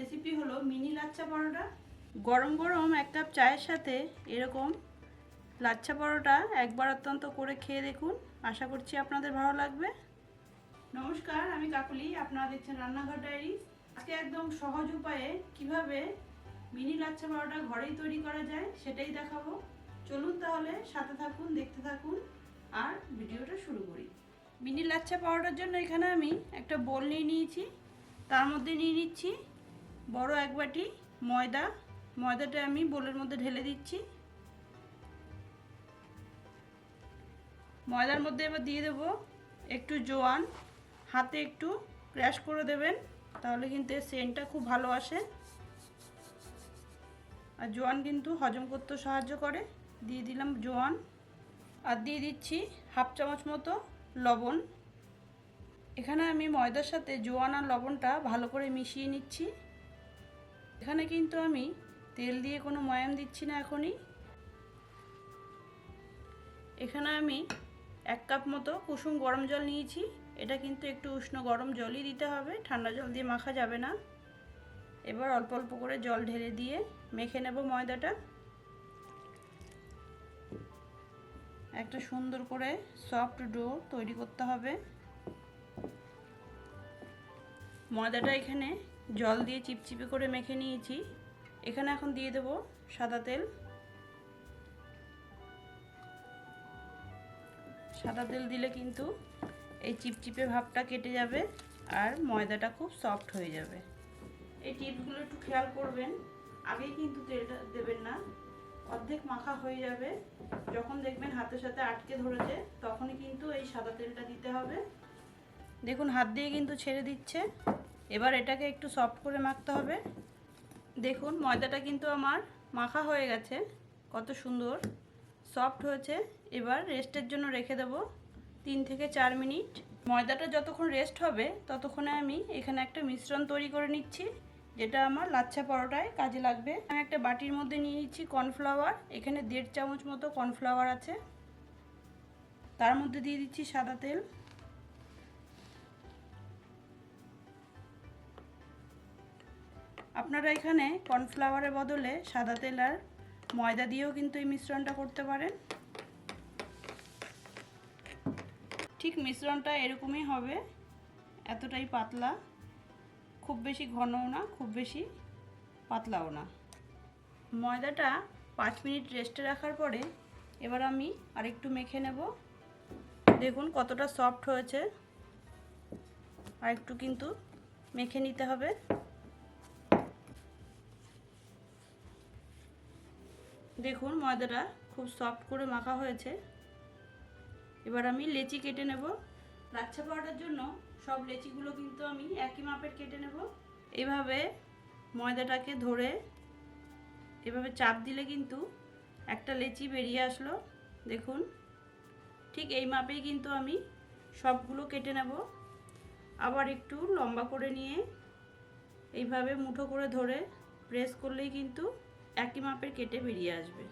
Recipe হলো mini lachha paratha. গরম গরম এক কাপ চায়ের সাথে এরকম লাচ্ছা পরোটা একবার অত্যন্ত করে খেয়ে দেখুন। আশা করছি আপনাদের ভালো লাগবে। নমস্কার, আমি কাকুলি, আপনারা দেখছেন রান্নাঘর ডায়েরি আজকে একদম সহজ উপায়ে কীভাবে মিনি লাচ্ছা পরোটা ঘরেই তৈরি করা যায় সেটাই দেখাবো। চলুন তাহলে সাথে থাকুন, দেখতে থাকুন আর ভিডিওটা শুরু করি। মিনি লাচ্ছা পাউডার জন্য এখানে আমি একটা বোল নিয়ে নিয়েছি। তার মধ্যে নিয়ে নিচ্ছি বড় এক বাটি ময়দা, ময়দাটা আমি বোলের মধ্যে ঢেলে দিচ্ছি। ময়দার মধ্যে এবার দিয়ে দেবো একটু জোয়ান, হাতে একটু ক্র্যাশ করে দেবেন, তাহলে কিন্তু এর সেন্টটা খুব ভালো আসে। আর জোয়ান কিন্তু হজম করতে সাহায্য করে। দিয়ে দিলাম জোয়ান, আর দিয়ে দিচ্ছি হাফ চামচ মতো লবণ। এখানে আমি ময়দার সাথে জোয়ান আর লবণটা ভালো করে মিশিয়ে নিচ্ছি। এখানে কিন্তু আমি তেল দিয়ে কোনো ময়াম দিচ্ছি না এখনই। এখানে আমি এক কাপ মতো কুসুম গরম জল নিয়েছি। এটা কিন্তু একটু উষ্ণ গরম জলই দিতে হবে, ঠান্ডা জল দিয়ে মাখা যাবে না। এবার অল্প অল্প করে জল ঢেলে দিয়ে মেখে নেব ময়দাটা। একটা সুন্দর করে সফট ডো তৈরি করতে হবে। ময়দাটা এখানে জল দিয়ে চিপচিপে করে মেখে নিয়েছি। এখানে এখন দিয়ে দেব সাদা তেল। সাদা তেল দিলে কিন্তু এই চিপচিপে ভাবটা কেটে যাবে আর ময়দাটা খুব সফট হয়ে যাবে। এই টিপসগুলো একটু খেয়াল করবেন। আগেই কিন্তু তেলটা দেবেন না। অর্ধেক মাখা হয়ে যাবে। যখন দেখবেন হাতের সাথে আটকে ধরেছে, তখনই কিন্তু এই সাদা তেলটা দিতে হবে। দেখুন, হাত দিয়ে কিন্তু ছেড়ে দিচ্ছে। এবার এটাকে একটু সফট করে মাখতে হবে। দেখুন, ময়দাটা কিন্তু আমার মাখা হয়ে গেছে, কত সুন্দর। সফট হয়েছে, এবার রেস্টের জন্য রেখে দেব তিন থেকে চার মিনিট। ময়দাটা যতক্ষণ রেস্ট হবে, ততক্ষণে আমি এখানে একটা মিশ্রণ তৈরি করে নিচ্ছি, যেটা আমার লাচ্ছা পরোটায় কাজে লাগবে। আমি একটা বাটির মধ্যে নিয়ে নিচ্ছি কর্নফ্লাওয়ার এখানে দেড় চামচ মতো কর্নফ্লাওয়ার আছে। তার মধ্যে দিয়ে দিচ্ছি সাদা তেল। আপনারা এখানে কর্নফ্লাওয়ারের বদলে সাদা তেল আর ময়দা দিয়েও কিন্তু এই মিশ্রণটা করতে পারেন। ঠিক মিশ্রণটা এরকমই হবে, এতটাই পাতলা। খুব বেশি ঘনও না, খুব বেশি পাতলাও না। ময়দাটা পাঁচ মিনিট রেস্টে রাখার পরে এবার আমি আরেকটু মেখে নেব। দেখুন কতটা সফট হয়েছে। আরেকটু কিন্তু মেখে নিতে হবে। দেখুন ময়দাটা খুব সফট করে মাখা হয়েছে। এবার আমি লেচি কেটে নেব। লাচ্ছা পাউডার জন্য সব লেচিগুলো কিন্তু আমি একই মাপের কেটে নেব। এভাবে ময়দাটাকে ধরে এভাবে চাপ দিলে কিন্তু একটা লেচি বেরিয়ে আসলো। দেখুন, ঠিক এই মাপেই কিন্তু আমি সবগুলো কেটে নেব। আবার একটু লম্বা করে নিয়ে এইভাবে মুঠো করে ধরে প্রেস করলেই কিন্তু একই মাপের কেটে বেরিয়ে আসবে।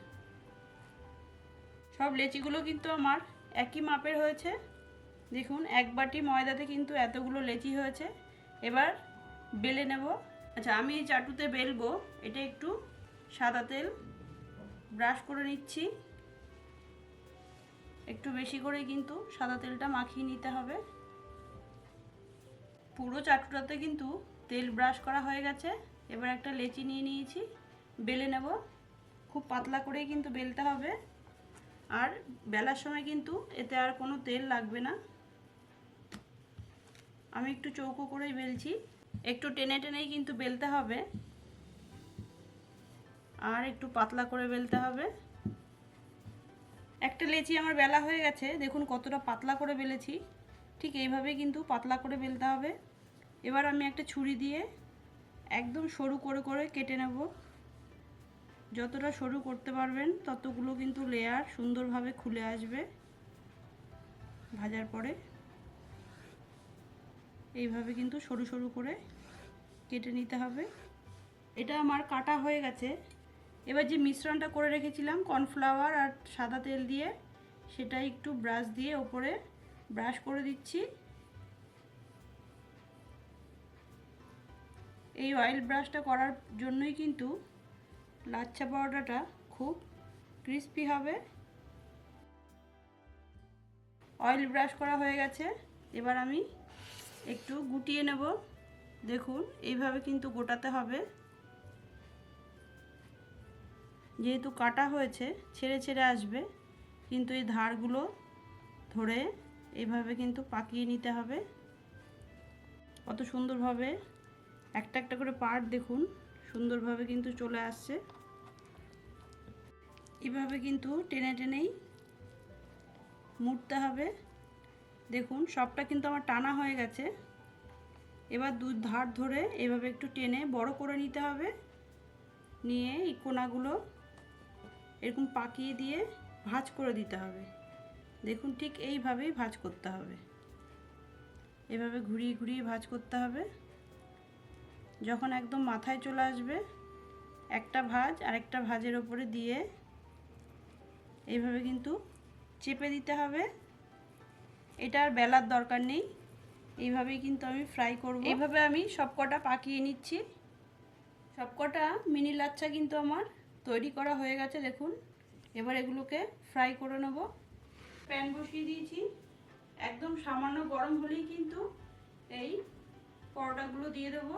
সব লেচিগুলো কিন্তু আমার একই মাপের হয়েছে। দেখুন, এক বাটি ময়দাতে কিন্তু এতগুলো লেচি হয়েছে। এবার বেলে নেব। আচ্ছা আমি এই চাটুতে বেলবো। এটা একটু সাদা তেল। ব্রাশ করে নিচ্ছি। একটু বেশি করে কিন্তু সাদা তেলটা মাখিয়ে নিতে হবে। পুরো চাটুটাতে কিন্তু তেল ব্রাশ করা হয়ে গেছে। এবার একটা লেচি নিয়ে নিয়েছি। বেলে নেব। খুব পাতলা করেই কিন্তু বেলতে হবে। আর বেলার সময় কিন্তু এতে আর কোনো তেল লাগবে না। আমি একটু চৌকো করেই বেলছি। একটু টেনে টেনেই কিন্তু বেলতে হবে। আর একটু পাতলা করে বেলতে হবে। একটা লেচি আমার বেলা হয়ে গেছে। দেখুন কতটা পাতলা করে বেলেছি। ঠিক এইভাবেই কিন্তু পাতলা করে বেলতে হবে। এবার আমি একটা ছুরি দিয়ে একদম সরু করে করে কেটে নেব। যতটা সরু করতে পারবেন, ততগুলো কিন্তু লেয়ার সুন্দরভাবে খুলে আসবে। ভাজার পরে এইভাবে কিন্তু সরু সরু করে কেটে নিতে হবে। এটা আমার কাটা হয়ে গেছে। এবার যে মিশ্রণটা করে রেখেছিলাম কর্নফ্লাওয়ার আর সাদা তেল দিয়ে সেটা একটু ব্রাশ দিয়ে ওপরে ব্রাশ করে দিচ্ছি। এই অয়েল ব্রাশটা করার জন্যই কিন্তু লাচ্ছা পরোটাটা খুব ক্রিস্পি হবে। অয়েল ব্রাশ করা হয়ে গেছে। এবার আমি একটু গুটিয়ে নেব। দেখুন, এইভাবে কিন্তু গোটাতে হবে। যেহেতু কাটা হয়েছে, ছেড়ে ছেড়ে আসবে, কিন্তু এই ধারগুলো ধরে এইভাবে কিন্তু পাকিয়ে নিতে হবে। কত সুন্দরভাবে একটা একটা করে পার্ট দেখুন, সুন্দরভাবে কিন্তু চলে আসছে। এভাবে কিন্তু টেনে টেনেই মুড়তে হবে। দেখুন, সবটা কিন্তু আমার টানা হয়ে গেছে। এবার দু ধার ধরে এভাবে একটু টেনে বড় করে নিতে হবে। নিয়ে এই কোনাগুলো এরকম পাকিয়ে দিয়ে ভাঁজ করে দিতে হবে। দেখুন, ঠিক এইভাবেই ভাঁজ করতে হবে। এভাবে ঘুরিয়ে ঘুরিয়ে ভাঁজ করতে হবে। যখন একদম মাথায় চলে আসবে, একটা ভাঁজ আরেকটা ভাঁজের ওপরে দিয়ে এইভাবে কিন্তু চেপে দিতে হবে। এটা আর বেলার দরকার নেই। এইভাবেই কিন্তু আমি ফ্রাই করব। এইভাবে আমি সবকটা পাকিয়ে নিচ্ছি। সবকটা মিনি লাচ্ছা কিন্তু আমার তৈরি করা হয়ে গেছে, দেখুন। এবার এগুলোকে ফ্রাই করে নেব। প্যান বসিয়ে দিয়েছি। একদম সামান্য গরম হলেই কিন্তু এই পরোটাগুলো দিয়ে দেবো।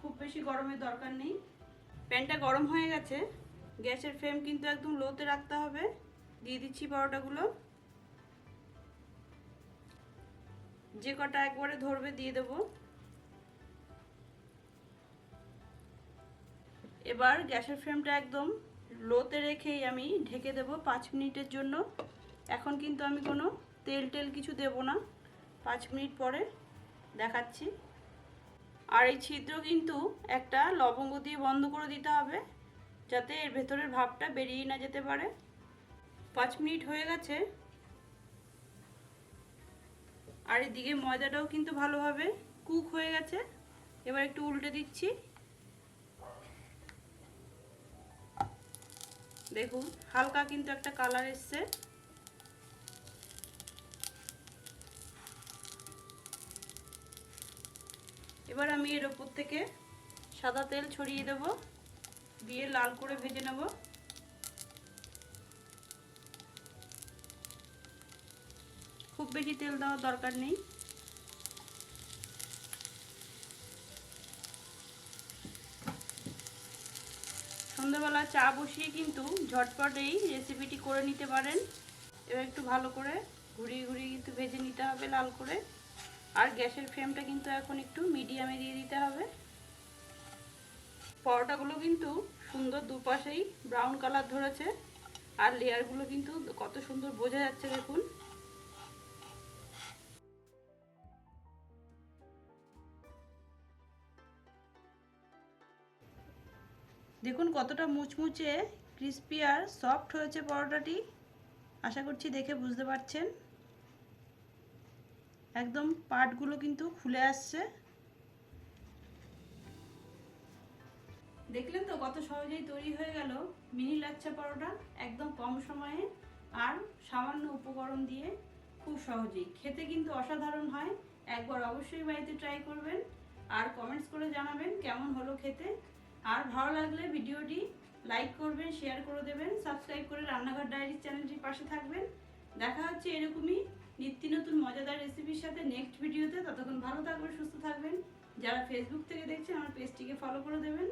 খুব বেশি গরমের দরকার নেই। প্যানটা গরম হয়ে গেছে। গ্যাসের ফ্লেম কিন্তু একদম লোতে রাখতে হবে। দিয়ে দিচ্ছি পরোটাগুলো। যে কটা একবারে ধরবে দিয়ে দেব। এবার গ্যাসের ফ্লেমটা একদম লোতে রেখেই আমি ঢেকে দেব পাঁচ মিনিটের জন্য। এখন কিন্তু আমি কোনো তেল টেল কিছু দেব না। পাঁচ মিনিট পরে দেখাচ্ছি। আর এই ছিদ্র কিন্তু একটা লবঙ্গ দিয়ে বন্ধ করে দিতে হবে, যাতে এর ভেতরের ভাবটা বেরিয়ে না যেতে পারে। পাঁচ মিনিট হয়ে গেছে। আর এদিকে ময়দাটাও কিন্তু ভালোভাবে কুক হয়ে গেছে। এবার একটু উল্টে দিচ্ছি। দেখুন, হালকা কিন্তু একটা কালার এসছে। এবার আমি এর ওপর থেকে সাদা তেল ছড়িয়ে দেব। দিয়ে লাল করে ভেজে নেব। খুব বেশি তেল দেওয়ার দরকার নেই। সন্ধ্যাবেলা চা বসিয়ে কিন্তু ঝটপট এই রেসিপিটি করে নিতে পারেন। এবার একটু ভালো করে ঘুরিয়ে ঘুরিয়ে কিন্তু ভেজে নিতে হবে লাল করে। আর গ্যাসের ফ্লেমটা কিন্তু এখন একটু মিডিয়ামে দিয়ে দিতে হবে। পরোটাগুলো কিন্তু সুন্দর দুপাশেই ব্রাউন কালার ধরেছে। আর লেয়ারগুলো কিন্তু কত সুন্দর বোঝা যাচ্ছে দেখুন। দেখুন কতটা মুচমুচে ক্রিস্পি আর সফট হয়েছে পরোটাটি। আশা করছি দেখে বুঝতে পারছেন। একদম পার্টগুলো কিন্তু খুলে আসছে। দেখলেন তো কত সহজেই তৈরি হয়ে গেল মিনি লাচ্ছা পরোটা একদম কম সময়ে আর সামান্য উপকরণ দিয়ে খুব সহজেই। খেতে কিন্তু অসাধারণ হয়, একবার অবশ্যই বাড়িতে ট্রাই করবেন। আর কমেন্টস করে জানাবেন কেমন হলো খেতে। আর ভালো লাগলে ভিডিওটি লাইক করবেন শেয়ার করে দেবেন সাবস্ক্রাইব করে রান্নাঘর ডায়েরি চ্যানেলটির পাশে থাকবেন। দেখা হচ্ছে এরকমই নিত্য নতুন মজাদার রেসিপির সাথে নেক্সট ভিডিওতে ততক্ষণ ভালো থাকবেন, সুস্থ থাকবেন। যারা ফেসবুক থেকে দেখছেন, আমার পেজটিকে ফলো করে দেবেন।